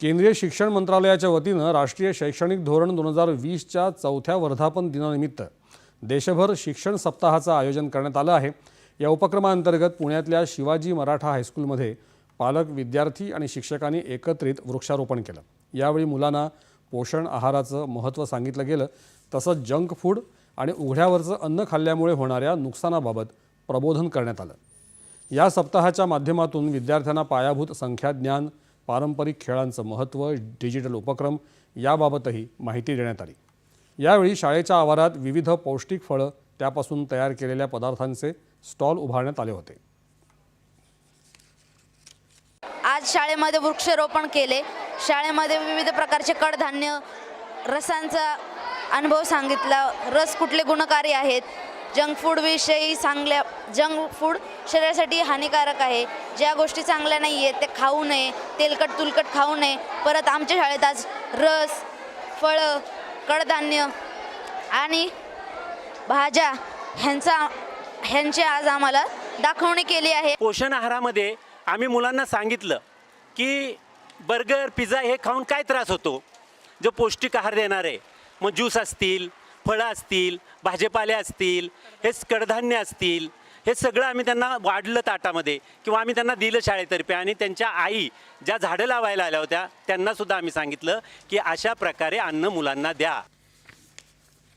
केंद्रीय शिक्षण मंत्रालयाच्या वतीनं राष्ट्रीय शैक्षणिक धोरण दोन हजार वीसच्या चौथ्या वर्धापन दिनानिमित्त देशभर शिक्षण सप्ताहाचं आयोजन करण्यात आलं आहे. या उपक्रमाअंतर्गत पुण्यातल्या शिवाजी मराठा हायस्कूलमध्ये पालक विद्यार्थी आणि शिक्षकांनी एकत्रित वृक्षारोपण केलं. यावेळी मुलांना पोषण आहाराचं महत्त्व सांगितलं गेलं तसंच जंक फूड आणि उघड्यावरचं अन्न खाल्ल्यामुळे होणाऱ्या नुकसानाबाबत प्रबोधन करण्यात आलं. या सप्ताहाच्या माध्यमातून विद्यार्थ्यांना पायाभूत संख्याज्ञान पारंपरिक खेळांचं महत्त्व डिजिटल उपक्रम याबाबतही माहिती देण्यात आली. यावेळी शाळेच्या आवारात विविध पौष्टिक फळं त्यापासून तयार केलेल्या पदार्थांचे स्टॉल उभारण्यात आले होते. आज शाळेमध्ये वृक्षारोपण केले. शाळेमध्ये विविध प्रकारचे कडधान्य रसांचा अनुभव सांगितला. रस कुठले गुणकारी आहेत? जंक फूडविषयी सांगल्या जंक फूड शरीरासाठी हानिकारक आहे. ज्या गोष्टी चांगल्या नाही आहेत ते खाऊ नये तेलकट तुलकट खाऊ नये. परत आमच्या शाळेत आज रस फळं कडधान्य आणि भाज्या ह्यांचा ह्यांचे आज आम्हाला दाखवणी केली आहे. पोषण आहारामध्ये आम्ही मुलांना सांगितलं की बर्गर पिझ्झा हे खाऊन काय त्रास होतो? जो पौष्टिक आहार देणार आहे मग ज्यूस असतील फळं असतील भाजीपाले असतील हे कडधान्य असतील हे सगळं आम्ही त्यांना वाढलं ताटामध्ये किंवा आम्ही त्यांना दिलं शाळेतर्फे आणि त्यांच्या आई ज्या झाडं लावायला आल्या होत्या त्यांनासुद्धा आम्ही सांगितलं की अशा प्रकारे अन्न मुलांना द्या.